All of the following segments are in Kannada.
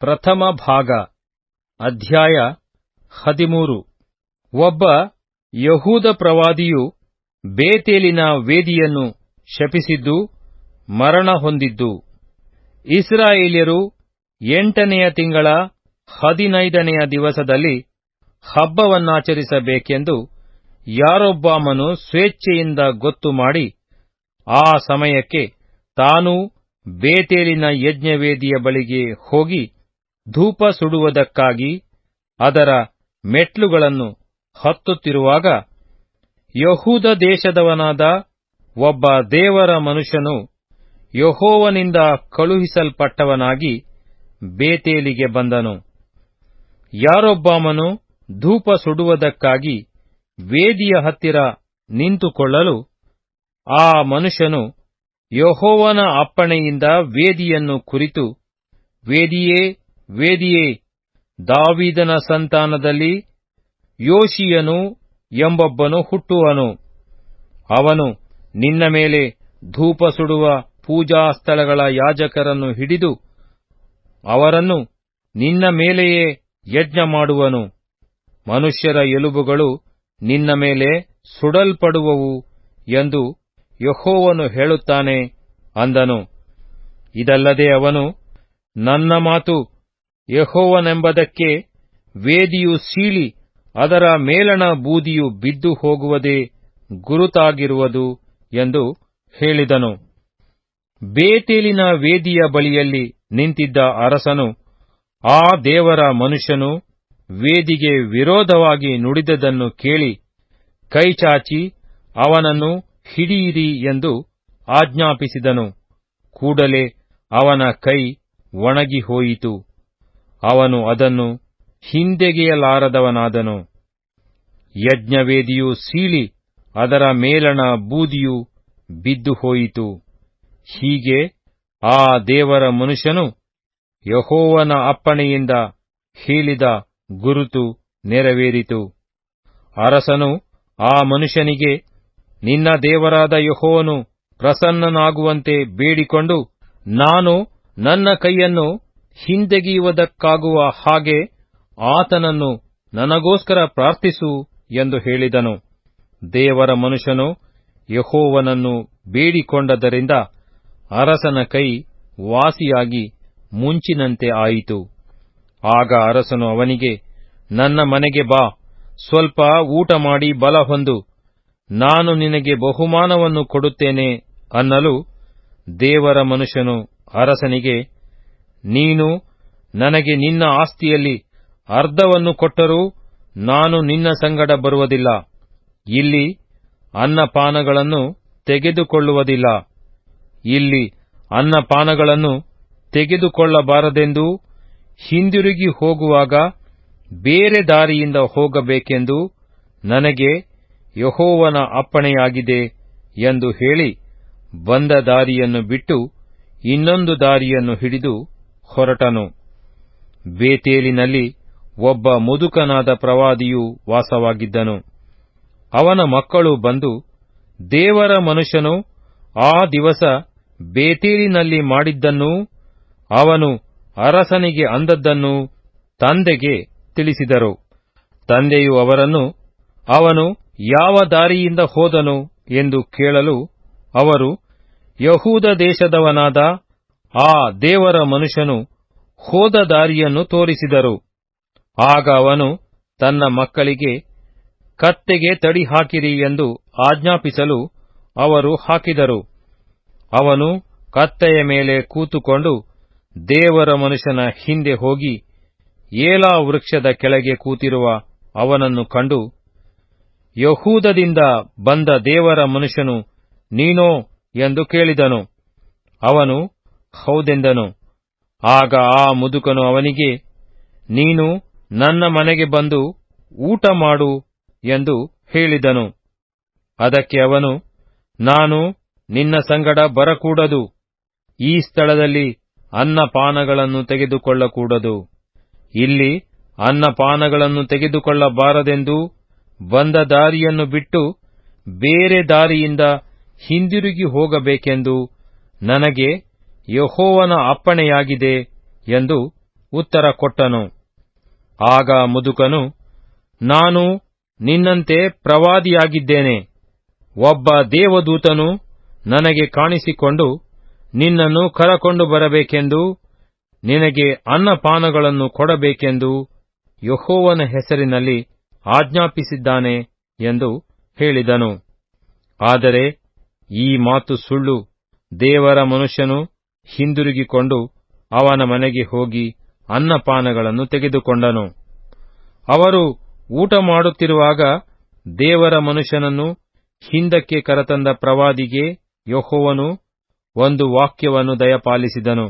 ಪ್ರಥಮ ಭಾಗ, ಅಧ್ಯಾಯ ಹದಿಮೂರು. ಒಬ್ಬ ಯಹೂದ ಪ್ರವಾದಿಯು ಬೇತೇಲಿನ ವೇದಿಯನ್ನು ಶಪಿಸಿದ್ದು ಮರಣ ಹೊಂದಿದ್ದು. ಇಸ್ರಾಯೇಲ್ಯರು ಎಂಟನೆಯ ತಿಂಗಳ ಹದಿನೈದನೆಯ ದಿವಸದಲ್ಲಿ ಹಬ್ಬವನ್ನಾಚರಿಸಬೇಕೆಂದು ಯಾರೊಬ್ಬಾಮನು ಸ್ವೇಚ್ಛೆಯಿಂದ ಗೊತ್ತು ಮಾಡಿ, ಆ ಸಮಯಕ್ಕೆ ತಾನೂ ಬೇತೇಲಿನ ಯಜ್ಞವೇದಿಯ ಬಳಿಗೆ ಹೋಗಿ ಧೂಪ ಸುಡುವುದಕ್ಕಾಗಿ ಅದರ ಮೆಟ್ಲುಗಳನ್ನು ಹತ್ತುತ್ತಿರುವಾಗ ಯಹೂದ ದೇಶದವನಾದ ಒಬ್ಬ ದೇವರ ಮನುಷ್ಯನು ಯಹೋವನಿಂದ ಕಳುಹಿಸಲ್ಪಟ್ಟವನಾಗಿ ಬೇತೇಲಿಗೆ ಬಂದನು. ಯಾರೊಬ್ಬಾಮನು ಧೂಪ ಸುಡುವುದಕ್ಕಾಗಿ ವೇದಿಯ ಹತ್ತಿರ ನಿಂತುಕೊಳ್ಳಲು ಆ ಮನುಷ್ಯನು ಯಹೋವನ ಅಪ್ಪಣೆಯಿಂದ ವೇದಿಯನ್ನು ಕುರಿತು, ವೇದಿಯೇ ವೇದಿಯೇ, ದಾವೀದನ ಸಂತಾನದಲ್ಲಿ ಯೋಶಿಯನು ಎಂಬೊಬ್ಬನು ಹುಟ್ಟುವನು. ಅವನು ನಿನ್ನ ಮೇಲೆ ಧೂಪ ಸುಡುವ ಪೂಜಾ ಸ್ಥಳಗಳ ಯಾಜಕರನ್ನು ಹಿಡಿದು ಅವರನ್ನು ನಿನ್ನ ಮೇಲೆಯೇ ಯಜ್ಞ ಮಾಡುವನು. ಮನುಷ್ಯರ ಎಲುಬುಗಳು ನಿನ್ನ ಮೇಲೆ ಸುಡಲ್ಪಡುವವು ಎಂದು ಯಹೋವನು ಹೇಳುತ್ತಾನೆ ಅಂದನು. ಇದಲ್ಲದೆ ಅವನು ನನ್ನ ಮಾತು ಯಹೋವನೆಂಬುದಕ್ಕೆ ವೇದಿಯು ಸೀಳಿ, ಅದರ ಮೇಲಣ ಬೂದಿಯು ಬಿದ್ದು ಹೋಗುವುದೇ ಗುರುತಾಗಿರುವುದು ಎಂದು ಹೇಳಿದನು. ಬೇತೇಲಿನ ವೇದಿಯ ಬಳಿಯಲ್ಲಿ ನಿಂತಿದ್ದ ಅರಸನು, ಆ ದೇವರ ಮನುಷ್ಯನು ವೇದಿಗೆ ವಿರೋಧವಾಗಿ ನುಡಿದದನ್ನು ಕೇಳಿ, ಕೈಚಾಚಿ ಅವನನ್ನು ಹಿಡಿಯಿರಿ ಎಂದು ಆಜ್ಞಾಪಿಸಿದನು. ಕೂಡಲೇ ಅವನ ಕೈ ಒಣಗಿ ಹೋಯಿತು. ಅವನು ಅದನ್ನು ಹಿಂದೆಗೆಯಲಾರದವನಾದನು. ಯಜ್ಞವೇದಿಯು ಸೀಳಿ, ಅದರ ಮೇಲಣ ಬೂದಿಯು ಬಿದ್ದು ಹೋಯಿತು ಹೀಗೆ ಆ ದೇವರ ಮನುಷ್ಯನು ಯಹೋವನ ಅಪ್ಪಣೆಯಿಂದ ಹೇಳಿದ ಗುರುತು ನೆರವೇರಿತು. ಅರಸನು ಆ ಮನುಷ್ಯನಿಗೆ, ನಿನ್ನ ದೇವರಾದ ಯಹೋವನು ಪ್ರಸನ್ನನಾಗುವಂತೆ ಬೇಡಿಕೊಂಡು, ನಾನು ನನ್ನ ಕೈಯನ್ನು ಹಿಂದೆಗೆಯುವುದಕ್ಕಾಗುವ ಹಾಗೆ ಆತನನ್ನು ನನಗೋಸ್ಕರ ಪ್ರಾರ್ಥಿಸು ಎಂದು ಹೇಳಿದನು. ದೇವರ ಮನುಷ್ಯನು ಯಹೋವನನ್ನು ಬೇಡಿಕೊಂಡದರಿಂದ ಅರಸನ ಕೈ ವಾಸಿಯಾಗಿ ಮುಂಚಿನಂತೆ ಆಯಿತು. ಆಗ ಅರಸನು ಅವನಿಗೆ, ನನ್ನ ಮನೆಗೆ ಬಾ, ಸ್ವಲ್ಪ ಊಟ ಮಾಡಿ ಬಲ ಹೊಂದು, ನಾನು ನಿನಗೆ ಬಹುಮಾನವನ್ನು ಕೊಡುತ್ತೇನೆ ಅನ್ನಲು ದೇವರ ಮನುಷ್ಯನು ಅರಸನಿಗೆ ನೀನು ನನಗೆ ನಿನ್ನ ಆಸ್ತಿಯಲ್ಲಿ ಅರ್ಧವನ್ನು ಕೊಟ್ಟರೂ ನಾನು ನಿನ್ನ ಸಂಗಡ ಬರುವುದಿಲ್ಲ. ಇಲ್ಲಿ ಅನ್ನಪಾನಗಳನ್ನು ತೆಗೆದುಕೊಳ್ಳುವುದಿಲ್ಲ. ಇಲ್ಲಿ ಅನ್ನಪಾನಗಳನ್ನು ತೆಗೆದುಕೊಳ್ಳಬಾರದೆಂದೂ ಹಿಂದಿರುಗಿ ಹೋಗುವಾಗ ಬೇರೆ ದಾರಿಯಿಂದ ಹೋಗಬೇಕೆಂದು ನನಗೆ ಯಹೋವನ ಅಪ್ಪಣೆಯಾಗಿದೆ ಎಂದು ಹೇಳಿ ಬಂದ ದಾರಿಯನ್ನು ಬಿಟ್ಟು ಇನ್ನೊಂದು ದಾರಿಯನ್ನು ಹಿಡಿದು ಹೊರಟನು. ಬೇತೇಲಿನಲ್ಲಿ ಒಬ್ಬ ಮುದುಕನಾದ ಪ್ರವಾದಿಯು ವಾಸವಾಗಿದ್ದನು. ಅವನ ಮಕ್ಕಳು ಬಂದು, ದೇವರ ಮನುಷ್ಯನು ಆ ದಿವಸ ಬೇತೇಲಿನಲ್ಲಿ ಮಾಡಿದ್ದನ್ನೂ, ಅವನು ಅರಸನಿಗೆ ಅಂದದ್ದನ್ನೂ ತಂದೆಗೆ ತಿಳಿಸಿದರು. ತಂದೆಯು ಅವರನ್ನು, ಅವನು ಯಾವ ದಾರಿಯಿಂದ ಹೋದನು ಎಂದು ಕೇಳಲು ಅವರು ಯಹೂದ ದೇಶದವನಾದ ಆ ದೇವರ ಮನುಷ್ಯನು ಹೋದ ದಾರಿಯನ್ನು ತೋರಿಸಿದರು. ಆಗ ಅವನು ತನ್ನ ಮಕ್ಕಳಿಗೆ, ಕತ್ತೆಗೆ ತಡಿ ಹಾಕಿರಿ ಎಂದು ಆಜ್ಞಾಪಿಸಲು ಅವರು ಹಾಕಿದರು. ಅವನು ಕತ್ತೆಯ ಮೇಲೆ ಕೂತುಕೊಂಡು ದೇವರ ಮನುಷ್ಯನ ಹಿಂದೆ ಹೋಗಿ ಏಲಾ ವೃಕ್ಷದ ಕೆಳಗೆ ಕೂತಿರುವ ಅವನನ್ನು ಕಂಡು, ಯಹೂದದಿಂದ ಬಂದ ದೇವರ ಮನುಷ್ಯನು ನೀನೋ? ಎಂದು ಕೇಳಿದನು. ಅವನು ಹೌದೆಂದನು? ಆಗ ಆ ಮುದುಕನು ಅವನಿಗೆ, ನೀನು ನನ್ನ ಮನೆಗೆ ಬಂದು ಊಟ ಮಾಡು ಎಂದು ಹೇಳಿದನು. ಅದಕ್ಕೆ ಅವನು, ನಾನು ನಿನ್ನ ಸಂಗಡ ಬರಕೂಡದು. ಈ ಸ್ಥಳದಲ್ಲಿ ಅನ್ನಪಾನಗಳನ್ನು ತೆಗೆದುಕೊಳ್ಳಕೂಡದು. ಇಲ್ಲಿ ಅನ್ನಪಾನಗಳನ್ನು ತೆಗೆದುಕೊಳ್ಳಬಾರದೆಂದು ಬಂದ ದಾರಿಯನ್ನು ಬಿಟ್ಟು ಬೇರೆ ದಾರಿಯಿಂದ ಹಿಂದಿರುಗಿ ಹೋಗಬೇಕೆಂದು ನನಗೆ ಯಹೋವನ ಅಪ್ಪಣೆಯಾಗಿದೆ ಎಂದು ಉತ್ತರ ಕೊಟ್ಟನು. ಆಗ ಮುದುಕನು, ನಾನು ನಿನ್ನಂತೆ ಪ್ರವಾದಿಯಾಗಿದ್ದೇನೆ. ಒಬ್ಬ ದೇವದೂತನು ನನಗೆ ಕಾಣಿಸಿಕೊಂಡು ನಿನ್ನನ್ನು ಕರಕೊಂಡು ಬರಬೇಕೆಂದು, ನಿನಗೆ ಅನ್ನಪಾನಗಳನ್ನು ಕೊಡಬೇಕೆಂದು ಯಹೋವನ ಹೆಸರಿನಲ್ಲಿ ಆಜ್ಞಾಪಿಸಿದ್ದಾನೆ ಎಂದು ಹೇಳಿದನು. ಆದರೆ ಈ ಮಾತು ಸುಳ್ಳು. ದೇವರ ಮನುಷ್ಯನು ಹಿಂದಿರುಗಿಕೊಂಡು ಅವನ ಮನೆಗೆ ಹೋಗಿ ಅನ್ನಪಾನಗಳನ್ನು ತೆಗೆದುಕೊಂಡನು. ಅವರು ಊಟ ಮಾಡುತ್ತಿರುವಾಗ ದೇವರ ಮನುಷ್ಯನನ್ನು ಹಿಂದಕ್ಕೆ ಕರತಂದ ಪ್ರವಾದಿಗೆ ಯಹೋವನು ಒಂದು ವಾಕ್ಯವನ್ನು ದಯಪಾಲಿಸಿದನು.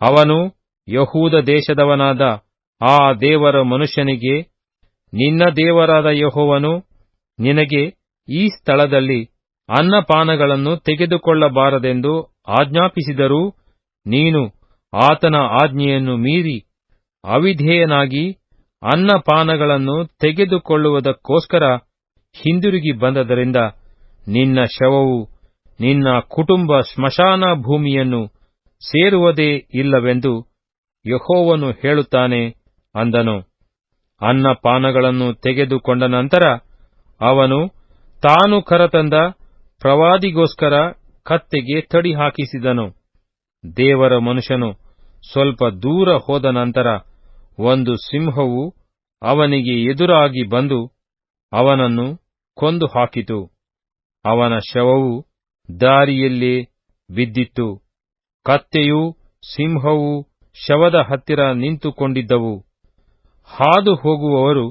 ಅವನು ಯಹೂದ ದೇಶದವನಾದ ಆ ದೇವರ ಮನುಷ್ಯನಿಗೆ, ನಿನ್ನ ದೇವರಾದ ಯಹೋವನು ನಿನಗೆ ಈ ಸ್ಥಳದಲ್ಲಿ ಅನ್ನಪಾನಗಳನ್ನು ತೆಗೆದುಕೊಳ್ಳಬಾರದೆಂದು ಆಜ್ಞಾಪಿಸಿದರೂ ನೀನು ಆತನ ಆಜ್ಞೆಯನ್ನು ಮೀರಿ ಅವಿಧೇಯನಾಗಿ ಅನ್ನಪಾನಗಳನ್ನು ತೆಗೆದುಕೊಳ್ಳುವುದಕ್ಕೋಸ್ಕರ ಹಿಂದಿರುಗಿ ಬಂದದರಿಂದ ನಿನ್ನ ಶವವು ನಿನ್ನ ಕುಟುಂಬ ಸ್ಮಶಾನ ಭೂಮಿಯನ್ನು ಸೇರುವುದೇ ಇಲ್ಲವೆಂದು ಯಹೋವನು ಹೇಳುತ್ತಾನೆ ಅಂದನು. ಅನ್ನಪಾನಗಳನ್ನು ತೆಗೆದುಕೊಂಡ ನಂತರ ಅವನು ತಾನು ಕರತಂದ ಪ್ರವಾದಿಗೋಸ್ಕರ ಕತ್ತೆಗೆ ತಡಿ ಹಾಕಿಸಿದನು. ದೇವರ ಮನುಷ್ಯನು ಸ್ವಲ್ಪ ದೂರ ಹೋದ ನಂತರ ಒಂದು ಸಿಂಹವು ಅವನಿಗೆ ಎದುರಾಗಿ ಬಂದು ಅವನನ್ನು ಕೊಂದು ಹಾಕಿತು. ಅವನ ಶವವು ದಾರಿಯಲ್ಲೇ ಬಿದ್ದಿತ್ತು. ಕತ್ತೆಯು ಸಿಂಹವು ಶವದ ಹತ್ತಿರ ನಿಂತುಕೊಂಡಿದ್ದವು. ಹಾದು ಹೋಗುವವರು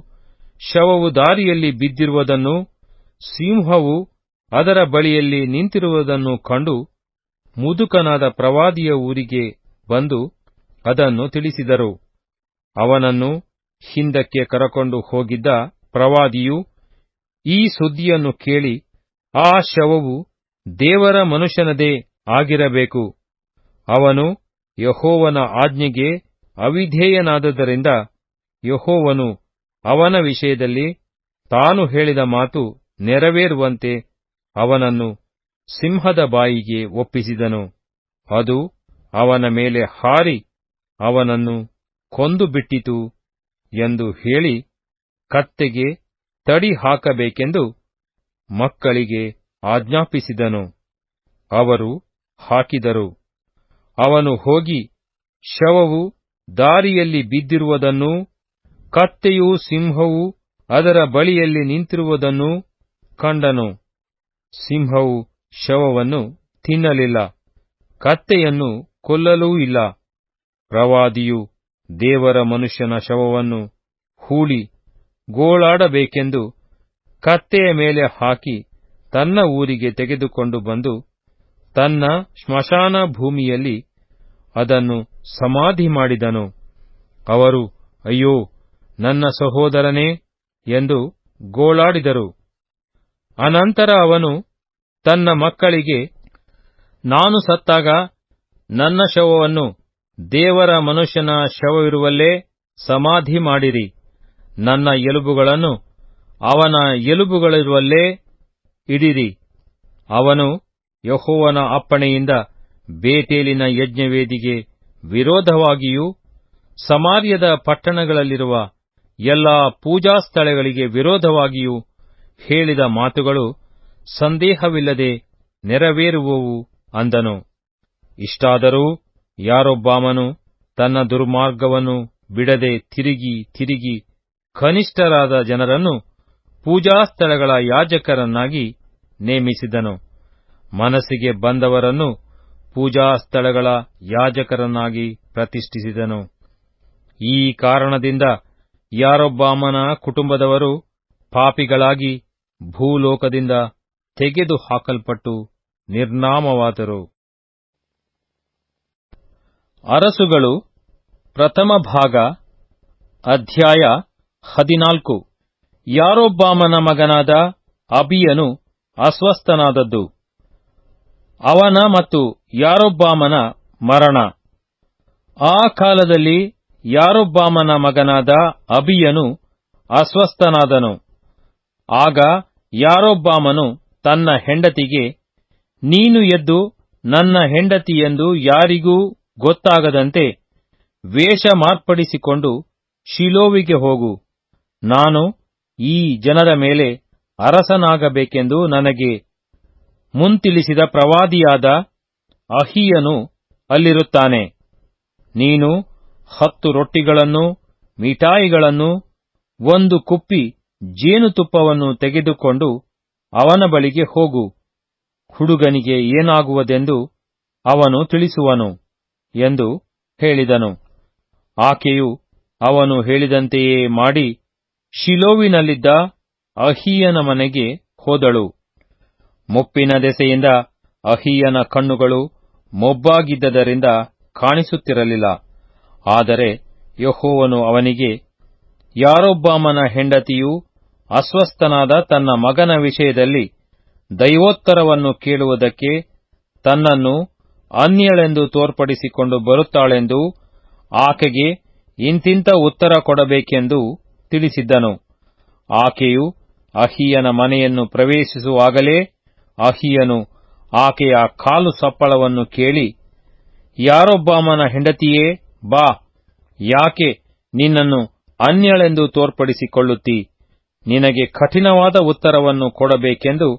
ಶವವು ದಾರಿಯಲ್ಲಿ ಬಿದ್ದಿರುವುದನ್ನು ಸಿಂಹವು ಅದರ ಬಳಿಯಲ್ಲಿ ನಿಂತಿರುವುದನ್ನು ಕಂಡು ಮುದುಕನಾದ ಪ್ರವಾದಿಯ ಊರಿಗೆ ಬಂದು ಅದನ್ನು ತಿಳಿಸಿದರು. ಅವನನ್ನು ಹಿಂದಕ್ಕೆ ಕರಕೊಂಡು ಹೋಗಿದ್ದ ಪ್ರವಾದಿಯು ಈ ಸುದ್ದಿಯನ್ನು ಕೇಳಿ, ಆ ಶವವು ದೇವರ ಮನುಷ್ಯನದೇ ಆಗಿರಬೇಕು. ಅವನು ಯಹೋವನ ಆಜ್ಞೆಗೆ ಅವಿಧೇಯನಾದದರಿಂದ ಯಹೋವನು ಅವನ ವಿಷಯದಲ್ಲಿ ತಾನು ಹೇಳಿದ ಮಾತು ನೆರವೇರುವಂತೆ ಅವನನ್ನು ಸಿಂಹದ ಬಾಯಿಗೆ ಒಪ್ಪಿಸಿದನು. ಅದು ಅವನ ಮೇಲೆ ಹಾರಿ ಅವನನ್ನು ಕೊಂದು ಬಿಟ್ಟಿತು ಎಂದು ಹೇಳಿ ಕತ್ತೆಗೆ ತಡಿ ಹಾಕಬೇಕೆಂದು ಮಕ್ಕಳಿಗೆ ಆಜ್ಞಾಪಿಸಿದನು. ಅವರು ಹಾಕಿದರು. ಅವನು ಹೋಗಿ ಶವವು ದಾರಿಯಲ್ಲಿ ಬಿದ್ದಿರುವುದನ್ನೂ ಕತ್ತೆಯೂ ಸಿಂಹವೂ ಅದರ ಬಳಿಯಲ್ಲಿ ನಿಂತಿರುವುದನ್ನೂ ಕಂಡನು. ಸಿಂಹವು ಶವವನ್ನು ತಿನ್ನಲಿಲ್ಲ, ಕತ್ತೆಯನ್ನು ಕೊಲ್ಲಲೂ ಇಲ್ಲ. ಪ್ರವಾದಿಯು ದೇವರ ಮನುಷ್ಯನ ಶವವನ್ನು ಹೂಳಿ ಗೋಳಾಡಬೇಕೆಂದು ಕತ್ತೆಯ ಮೇಲೆ ಹಾಕಿ ತನ್ನ ಊರಿಗೆ ತೆಗೆದುಕೊಂಡು ಬಂದು ತನ್ನ ಸ್ಮಶಾನ ಭೂಮಿಯಲ್ಲಿ ಅದನ್ನು ಸಮಾಧಿ ಮಾಡಿದನು. ಅವರು, ಅಯ್ಯೋ, ನನ್ನ ಸಹೋದರನೇ ಎಂದು ಗೋಳಾಡಿದರು. ಅನಂತರ ಅವನು ತನ್ನ ಮಕ್ಕಳಿಗೆ, ನಾನು ಸತ್ತಾಗ ನನ್ನ ಶವವನ್ನು ದೇವರ ಮನುಷ್ಯನ ಶವವಿರುವಲ್ಲೇ ಸಮಾಧಿ ಮಾಡಿರಿ. ನನ್ನ ಎಲುಬುಗಳನ್ನು ಅವನ ಎಲುಬುಗಳಿರುವಲ್ಲೇ ಇಡಿರಿ. ಅವನು ಯಹೋವನ ಅಪ್ಪಣೆಯಿಂದ ಬೇಟೇಲಿನ ಯಜ್ಞವೇದಿಗೆ ವಿರೋಧವಾಗಿಯೂ, ಸಮಾರ್ಯದ ಪಟ್ಟಣಗಳಲ್ಲಿರುವ ಎಲ್ಲಾ ಪೂಜಾ ಸ್ಥಳಗಳಿಗೆ ವಿರೋಧವಾಗಿಯೂ ಹೇಳಿದ ಮಾತುಗಳು ಸಂದೇಹವಿಲ್ಲದೆ ನೆರವೇರುವವು ಅಂದನು. ಇಷ್ಟಾದರೂ ಯಾರೊಬ್ಬಾಮನು ತನ್ನ ದುರ್ಮಾರ್ಗವನ್ನು ಬಿಡದೆ ತಿರುಗಿ ತಿರುಗಿ ಕನಿಷ್ಠರಾದ ಜನರನ್ನು ಪೂಜಾ ಸ್ಥಳಗಳ ಯಾಜಕರನ್ನಾಗಿ ನೇಮಿಸಿದನು. ಮನಸ್ಸಿಗೆ ಬಂದವರನ್ನು ಪೂಜಾ ಸ್ಥಳಗಳ ಯಾಜಕರನ್ನಾಗಿ ಪ್ರತಿಷ್ಠಿಸಿದನು. ಈ ಕಾರಣದಿಂದ ಯಾರೊಬ್ಬಾಮನ ಕುಟುಂಬದವರು ಪಾಪಿಗಳಾಗಿ ಭೂಲೋಕದಿಂದ ತೆಗೆದು ಹಾಕಲ್ಪಟ್ಟು ನಿರ್ನಾಮವಾದರು. ಅರಸುಗಳು ಪ್ರಥಮ ಭಾಗ, ಅಧ್ಯಾಯ ಹದಿನಾಲ್ಕು. ಯಾರೊಬ್ಬಾಮನ ಮಗನಾದ ಅಬಿಯನು ಅಸ್ವಸ್ಥನಾದದ್ದು. ಅವನ ಮತ್ತು ಯಾರೊಬ್ಬಾಮನ ಮರಣ. ಆ ಕಾಲದಲ್ಲಿ ಯಾರೊಬ್ಬಾಮನ ಮಗನಾದ ಅಬಿಯನು ಅಸ್ವಸ್ಥನಾದನು. ಆಗ ಯಾರೊಬ್ಬಾಮನು ತನ್ನ ಹೆಂಡತಿಗೆ, ನೀನು ಎದ್ದು ನನ್ನ ಹೆಂಡತಿ ಎಂದು ಯಾರಿಗೂ ಗೊತ್ತಾಗದಂತೆ ವೇಷ ಮಾರ್ಪಡಿಸಿಕೊಂಡು ಶಿಲೋವಿಗೆ ಹೋಗು. ನಾನು ಈ ಜನರ ಮೇಲೆ ಅರಸನಾಗಬೇಕೆಂದು ನನಗೆ ಮುಂತಿಳಿಸಿದ ಪ್ರವಾದಿಯಾದ ಅಹಿಯನು ಅಲ್ಲಿರುತ್ತಾನೆ. ನೀನು ಹತ್ತು ರೊಟ್ಟಿಗಳನ್ನು, ಮಿಠಾಯಿಗಳನ್ನು, ಒಂದು ಕುಪ್ಪಿ ಜೇನುತುಪ್ಪವನ್ನು ತೆಗೆದುಕೊಂಡು ಅವನ ಬಳಿಗೆ ಹೋಗು. ಹುಡುಗನಿಗೆ ಏನಾಗುವುದೆಂದು ಅವನು ತಿಳಿಸುವನು ಎಂದು ಹೇಳಿದನು. ಆಕೆಯು ಅವನು ಹೇಳಿದಂತೆಯೇ ಮಾಡಿ ಶಿಲೋವಿನಲ್ಲಿದ್ದ ಅಹಿಯನ ಮನೆಗೆ ಹೋದಳು. ಮುಪ್ಪಿನ ದೆಸೆಯಿಂದ ಅಹಿಯನ ಕಣ್ಣುಗಳು ಮೊಬ್ಬಾಗಿದ್ದರಿಂದ ಕಾಣಿಸುತ್ತಿರಲಿಲ್ಲ. ಆದರೆ ಯಹೋವನು ಅವನಿಗೆ, ಯಾರೊಬ್ಬಾಮನ ಹೆಂಡತಿಯು ಅಸ್ವಸ್ಥನಾದ ತನ್ನ ಮಗನ ವಿಷಯದಲ್ಲಿ ದೈವೋತ್ತರವನ್ನು ಕೇಳುವುದಕ್ಕೆ ತನ್ನನ್ನು ಅನ್ಯಳೆಂದು ತೋರ್ಪಡಿಸಿಕೊಂಡು ಬರುತ್ತಾಳೆಂದು ಆಕೆಗೆ ಇಂತಿಂತ ಉತ್ತರ ಕೊಡಬೇಕೆಂದು ತಿಳಿಸಿದ್ದನು. ಆಕೆಯು ಅಹಿಯನ ಮನೆಯನ್ನು ಪ್ರವೇಶಿಸುವಾಗಲೇ ಅಹಿಯನು ಆಕೆಯ ಕಾಲು ಸಪ್ಪಳವನ್ನು ಕೇಳಿ, ಯಾರೊಬ್ಬಾಮನ ಹೆಂಡತಿಯೇ, ಬಾ, ಯಾಕೆ ನಿನ್ನನ್ನು ಅನ್ಯಳೆಂದು ತೋರ್ಪಡಿಸಿಕೊಳ್ಳುತ್ತಿ? ನಿನಗೆ ಕಠಿಣವಾದ ಉತ್ತರವನ್ನು ಕೊಡಬೇಕೆಂದು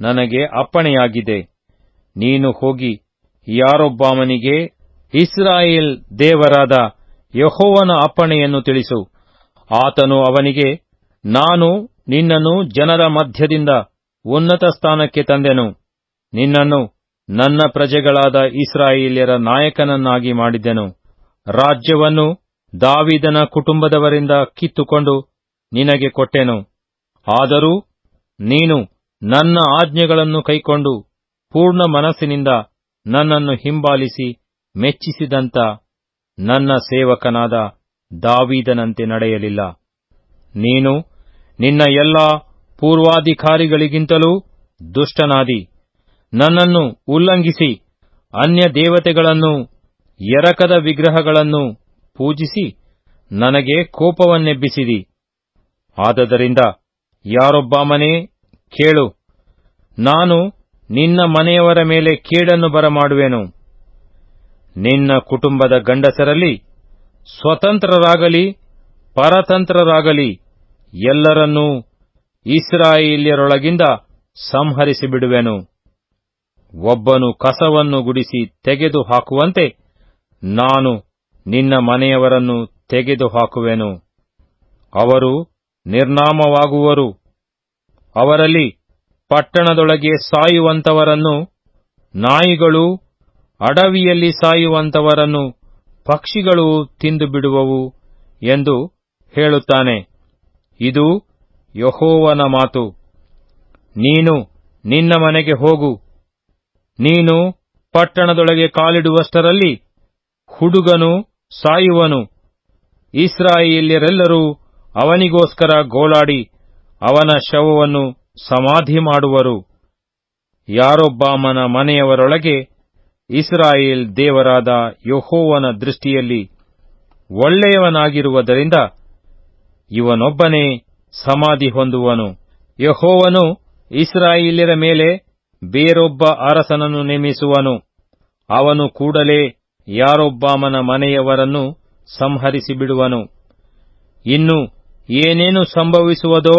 ನನಗೆ ಅಪ್ಪಣೆಯಾಗಿದೆ. ನೀನು ಹೋಗಿ ಯಾರೊಬ್ಬಾಮನಿಗೆ ಇಸ್ರಾಯೇಲ್ ದೇವರಾದ ಯಹೋವನ ಅಪ್ಪಣೆಯನ್ನು ತಿಳಿಸು. ಆತನು ಅವನಿಗೆ, ನಾನು ನಿನ್ನನ್ನು ಜನರ ಮಧ್ಯದಿಂದ ಉನ್ನತ ಸ್ಥಾನಕ್ಕೆ ತಂದೆನು. ನಿನ್ನನ್ನು ನನ್ನ ಪ್ರಜೆಗಳಾದ ಇಸ್ರಾಯೇಲ್ಯರ ನಾಯಕನನ್ನಾಗಿ ಮಾಡಿದೆನು ರಾಜ್ಯವನ್ನು ದಾವಿದನ ಕುಟುಂಬದವರಿಂದ ಕಿತ್ತುಕೊಂಡು ನಿನಗೆ ಕೊಟ್ಟೆನು. ಆದರೂ ನೀನು ನನ್ನ ಆಜ್ಞೆಗಳನ್ನು ಕೈಕೊಂಡು ಪೂರ್ಣ ಮನಸ್ಸಿನಿಂದ ನನ್ನನ್ನು ಹಿಂಬಾಲಿಸಿ ಮೆಚ್ಚಿಸಿದಂತ ನನ್ನ ಸೇವಕನಾದ ದಾವೀದನಂತೆ ನಡೆಯಲಿಲ್ಲ. ನೀನು ನಿನ್ನ ಎಲ್ಲಾ ಪೂರ್ವಾಧಿಕಾರಿಗಳಿಗಿಂತಲೂ ದುಷ್ಟನಾದಿ. ನನ್ನನ್ನು ಉಲ್ಲಂಘಿಸಿ ಅನ್ಯ ದೇವತೆಗಳನ್ನು ಎರಕದ ವಿಗ್ರಹಗಳನ್ನು ಪೂಜಿಸಿ ನನಗೆ ಕೋಪವನ್ನೆಬ್ಬಿಸಿದಿ. ಆದದರಿಂದ ಯಾರೊಬ್ಬಾಮನೇ, ಕೇಳು. ನಾನು ನಿನ್ನ ಮನೆಯವರ ಮೇಲೆ ಕೇಡನ್ನು ಬರಮಾಡುವೆನು. ನಿನ್ನ ಕುಟುಂಬದ ಗಂಡಸರಲ್ಲಿ ಸ್ವತಂತ್ರರಾಗಲಿ, ಪರತಂತ್ರರಾಗಲಿ, ಎಲ್ಲರನ್ನೂ ಇಸ್ರಾಯೇಲ್ಯರೊಳಗಿಂದ ಸಂಹರಿಸಿಬಿಡುವೆನು. ಒಬ್ಬನು ಕಸವನ್ನು ಗುಡಿಸಿ ತೆಗೆದು ಹಾಕುವಂತೆ ನಾನು ನಿನ್ನ ಮನೆಯವರನ್ನು ತೆಗೆದು ಹಾಕುವೆನು ಅವರು ನಿರ್ನಾಮವಾಗುವರು. ಅವರಲ್ಲಿ ಪಟ್ಟಣದೊಳಗೆ ಸಾಯುವಂತವರನ್ನು ನಾಯಿಗಳು ಅಡವಿಯಲ್ಲಿ ಸಾಯುವಂತವರನ್ನು ಪಕ್ಷಿಗಳು ತಿಂದು ಬಿಡುವವು ಎಂದು ಹೇಳುತ್ತಾನೆ. ಇದು ಯಹೋವನ ಮಾತು. ನೀನು ನಿನ್ನ ಮನೆಗೆ ಹೋಗು. ನೀನು ಪಟ್ಟಣದೊಳಗೆ ಕಾಲಿಡುವಷ್ಟರಲ್ಲಿ ಹುಡುಗನು ಸಾಯುವನು. ಇಸ್ರಾಯೇಲ್ಯರೆಲ್ಲರೂ ಅವನಿಗೋಸ್ಕರ ಗೋಳಾಡಿ ಅವನ ಶವವನ್ನು ಸಮಾಧಿ ಮಾಡುವರು. ಯಾರೊಬ್ಬಾಮನ ಮನೆಯವರೊಳಗೆ ಇಸ್ರಾಯೇಲ್ ದೇವರಾದ ಯಹೋವನ ದೃಷ್ಟಿಯಲ್ಲಿ ಒಳ್ಳೆಯವನಾಗಿರುವುದರಿಂದ ಇವನೊಬ್ಬನೇ ಸಮಾಧಿ ಹೊಂದುವನು. ಯಹೋವನು ಇಸ್ರಾಯೇಲ್ಯರ ಮೇಲೆ ಬೇರೊಬ್ಬ ಅರಸನನ್ನು ನೇಮಿಸುವನು. ಅವನು ಕೂಡಲೇ ಯಾರೊಬ್ಬಾಮನ ಮನೆಯವರನ್ನು ಸಂಹರಿಸಿ ಬಿಡುವನು ಇನ್ನು ಏನೇನು ಸಂಭವಿಸುವುದೋ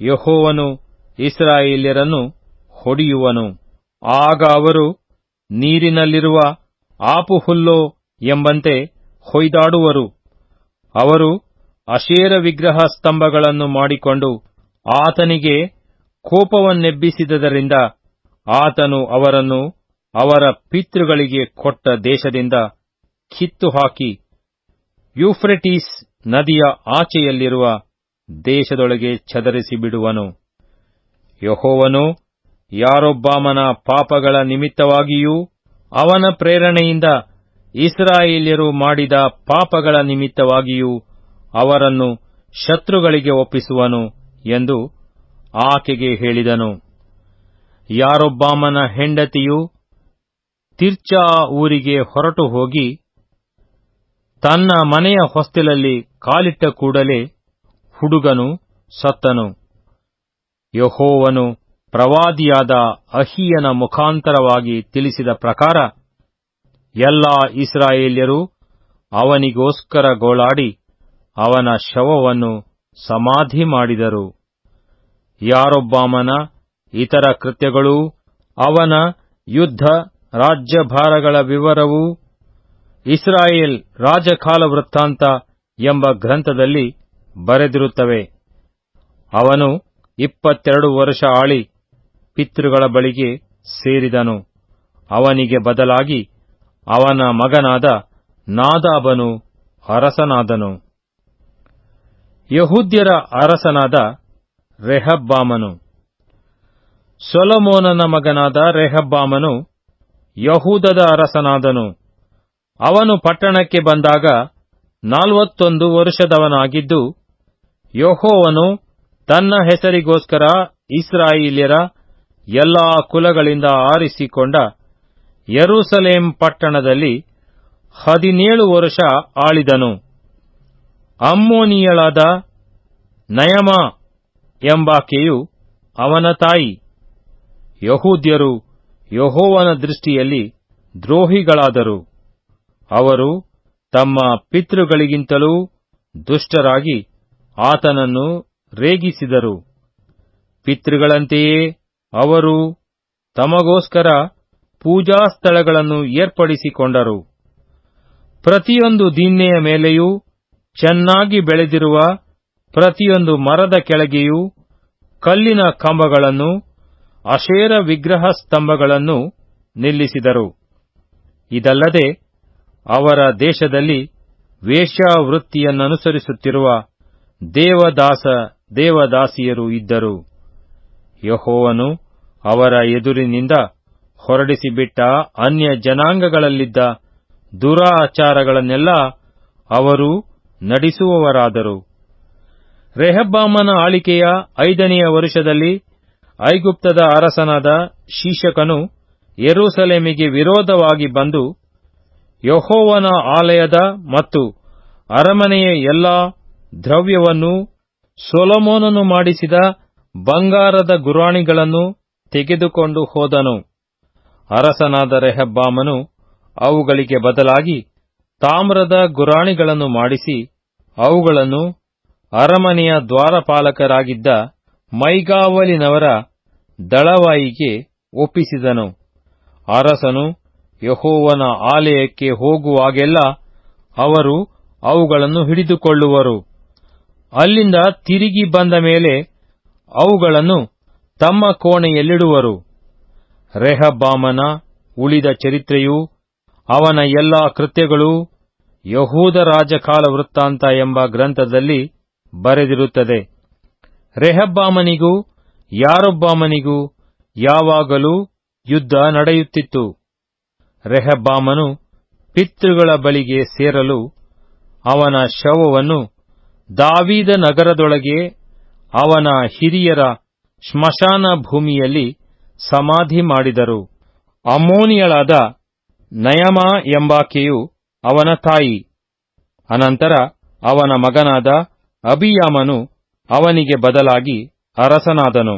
ಯಹೋವನು ಇಸ್ರಾಯೇಲ್ಯರನ್ನು ಹೊಡೆಯುವನು. ಆಗ ಅವರು ನೀರಿನಲ್ಲಿರುವ ಆಪುಹುಲ್ಲೋ ಎಂಬಂತೆ ಹೊಯ್ದಾಡುವರು. ಅವರು ಅಶೇರ ವಿಗ್ರಹ ಸ್ತಂಭಗಳನ್ನು ಮಾಡಿಕೊಂಡು ಆತನಿಗೆ ಕೋಪವನ್ನೆಬ್ಬಿಸಿದ್ದರಿಂದ ಆತನು ಅವರನ್ನು ಅವರ ಪಿತೃಗಳಿಗೆ ಕೊಟ್ಟ ದೇಶದಿಂದ ಕಿತ್ತು ಹಾಕಿ ಯೂಫ್ರೆಟೀಸ್ ನದಿಯ ಆಚೆಯಲ್ಲಿರುವ ದೇಶದೊಳಗೆ ಚದರಿಸಿ ಬಿಡುವನು ಯಹೋವನು ಯಾರೊಬ್ಬಾಮನ ಪಾಪಗಳ ನಿಮಿತ್ತವಾಗಿಯೂ ಅವನ ಪ್ರೇರಣೆಯಿಂದ ಇಸ್ರಾಯೇಲ್ಯರು ಮಾಡಿದ ಪಾಪಗಳ ನಿಮಿತ್ತವಾಗಿಯೂ ಅವರನ್ನು ಶತ್ರುಗಳಿಗೆ ಒಪ್ಪಿಸುವನು ಎಂದು ಆಕೆಗೆ ಹೇಳಿದನು. ಯಾರೊಬ್ಬಾಮನ ಹೆಂಡತಿಯು ತಿರ್ಚಾ ಊರಿಗೆ ಹೊರಟು ಹೋಗಿ ತನ್ನ ಮನೆಯ ಹೊಸ್ತಿಲಲ್ಲಿ ಕಾಲಿಟ್ಟ ಕೂಡಲೇ ಹುಡುಗನು ಸತ್ತನು. ಯಹೋವನು ಪ್ರವಾದಿಯಾದ ಅಹಿಯನ ಮುಖಾಂತರವಾಗಿ ತಿಳಿಸಿದ ಪ್ರಕಾರ ಎಲ್ಲಾ ಇಸ್ರಾಯೇಲ್ಯರು ಅವನಿಗೋಸ್ಕರ ಗೋಳಾಡಿ ಅವನ ಶವವನ್ನು ಸಮಾಧಿ ಮಾಡಿದರು. ಯಾರೊಬ್ಬಾಮನ ಇತರ ಕೃತ್ಯಗಳೂ ಅವನ ಯುದ್ಧ ರಾಜ್ಯಭಾರಗಳ ವಿವರವೂ ಇಸ್ರಾಯೇಲ್ ರಾಜಕಾಲ ವೃತ್ತಾಂತ ಎಂಬ ಗ್ರಂಥದಲ್ಲಿ ಬರೆದಿರುತ್ತವೆ. ಅವನು ಇಪ್ಪತ್ತೆರಡು ವರ್ಷ ಆಳಿ ಪಿತೃಗಳ ಬಳಿಗೆ ಸೇರಿದನು. ಅವನಿಗೆ ಬದಲಾಗಿ ಅವನ ಮಗನಾದ ನಾದಾಬನು ಅರಸನಾದನು. ಯಹೂದ್ಯರ ಅರಸನಾದ ರೆಹಬ್ಬಾಮನು. ಸೊಲಮೋನನ ಮಗನಾದ ರೆಹಬ್ಬಾಮನು ಯಹೂದದ ಅರಸನಾದನು. ಅವನು ಪಟ್ಟಣಕ್ಕೆ ಬಂದಾಗ ನಲವತ್ತೊಂದು ವರ್ಷದವನಾಗಿದ್ದು ಯೋಹೋವನು ತನ್ನ ಹೆಸರಿಗೋಸ್ಕರ ಇಸ್ರಾಯೇಲ್ಯರ ಎಲ್ಲಾ ಕುಲಗಳಿಂದ ಆರಿಸಿಕೊಂಡ ಯರೂಸಲೇಂ ಪಟ್ಟಣದಲ್ಲಿ ಹದಿನೇಳು ವರ್ಷ ಆಳಿದನು. ಅಮ್ಮೋನಿಯಳಾದ ನಯಮ ಎಂಬಾಕೆಯು ಅವನ ತಾಯಿ. ಯಹೂದ್ಯರು ಯಹೋವನ ದೃಷ್ಟಿಯಲ್ಲಿ ದ್ರೋಹಿಗಳಾದರು. ಅವರು ತಮ್ಮ ಪಿತೃಗಳಿಗಿಂತಲೂ ದುಷ್ಟರಾಗಿ ಆತನನ್ನು ರೇಗಿಸಿದರು. ಪಿತೃಗಳಂತೆಯೇ ಅವರು ತಮಗೋಸ್ಕರ ಪೂಜಾ ಸ್ಥಳಗಳನ್ನು ಏರ್ಪಡಿಸಿಕೊಂಡರು. ಪ್ರತಿಯೊಂದು ದಿನ್ನೆಯ ಮೇಲೆಯೂ ಚೆನ್ನಾಗಿ ಬೆಳೆದಿರುವ ಪ್ರತಿಯೊಂದು ಮರದ ಕೆಳಗೆಯೂ ಕಲ್ಲಿನ ಕಂಬಗಳನ್ನು, ಅಶೇರ ವಿಗ್ರಹ ಸ್ತಂಭಗಳನ್ನು ನಿಲ್ಲಿಸಿದರು. ಇದಲ್ಲದೆ ಅವರ ದೇಶದಲ್ಲಿ ವೇಶ್ಯಾವೃತ್ತಿಯನ್ನನುಸರಿಸುತ್ತಿರುವ ದೇವದಾಸ ದೇವದಾಸಿಯರು ಇದ್ದರು. ಯಹೋವನು ಅವರ ಎದುರಿನಿಂದ ಹೊರಡಿಸಿಬಿಟ್ಟ ಅನ್ಯ ಜನಾಂಗಗಳಲ್ಲಿದ್ದ ದುರಾಚಾರಗಳನ್ನೆಲ್ಲ ಅವರು ನಡೆಸುವವರಾದರು. ರೆಹಬ್ಬಾಮನ ಆಳಿಕೆಯ ಐದನೆಯ ವರುಷದಲ್ಲಿ ಐಗುಪ್ತದ ಅರಸನಾದ ಶೀಶಕನು ಯೆರೂಸಲೇಮಿಗೆ ವಿರೋಧವಾಗಿ ಬಂದು ಯಹೋವನ ಆಲಯದ ಮತ್ತು ಅರಮನೆಯ ಎಲ್ಲಾ ದ್ರವ್ಯವನ್ನು ಸೊಲೊಮೋನನು ಮಾಡಿಸಿದ ಬಂಗಾರದ ಗುರಾಣಿಗಳನ್ನು ತೆಗೆದುಕೊಂಡು ಹೋದನು. ಅರಸನಾದ ರೆಹಬ್ಬಾಮನು ಅವುಗಳಿಗೆ ಬದಲಾಗಿ ತಾಮ್ರದ ಗುರಾಣಿಗಳನ್ನು ಮಾಡಿಸಿ ಅವುಗಳನ್ನು ಅರಮನೆಯ ದ್ವಾರಪಾಲಕರಾಗಿದ್ದ ಮೈಗಾವಲಿನವರ ದಳವಾಯಿಗೆ ಒಪ್ಪಿಸಿದನು. ಅರಸನು ಯಹೋವನ ಆಲಯಕ್ಕೆ ಹೋಗುವಾಗೆಲ್ಲ ಅವರು ಅವುಗಳನ್ನು ಹಿಡಿದುಕೊಳ್ಳುವರು. ಅಲ್ಲಿಂದ ತಿರುಗಿ ಬಂದ ಮೇಲೆ ಅವುಗಳನ್ನು ತಮ್ಮ ಕೋಣೆಯಲ್ಲಿಡುವರು. ರೆಹಬ್ಬಾಮನ ಉಳಿದ ಚರಿತ್ರೆಯು ಅವನ ಎಲ್ಲಾ ಕೃತ್ಯಗಳು ಯಹೂದ ರಾಜಕಾಲ ವೃತ್ತಾಂತ ಎಂಬ ಗ್ರಂಥದಲ್ಲಿ ಬರೆದಿರುತ್ತದೆ. ರೆಹಬ್ಬಾಮನಿಗೂ ಯಾರೊಬ್ಬಾಮನಿಗೂ ಯಾವಾಗಲೂ ಯುದ್ಧ ನಡೆಯುತ್ತಿತ್ತು. ರೆಹಬ್ಬಾಮನು ಪಿತೃಗಳ ಬಳಿಗೆ ಸೇರಲು ಅವನ ಶವವನ್ನು ದಾವೀದ ನಗರದೊಳಗೆ ಅವನ ಹಿರಿಯರ ಸ್ಮಶಾನ ಭೂಮಿಯಲ್ಲಿ ಸಮಾಧಿ ಮಾಡಿದರು. ಅಮೋನಿಯಳಾದ ನಯಮ ಎಂಬಾಕೆಯು ಅವನ ತಾಯಿ. ಅನಂತರ ಅವನ ಮಗನಾದ ಅಬಿಯಾಮನು ಅವನಿಗೆ ಬದಲಾಗಿ ಅರಸನಾದನು.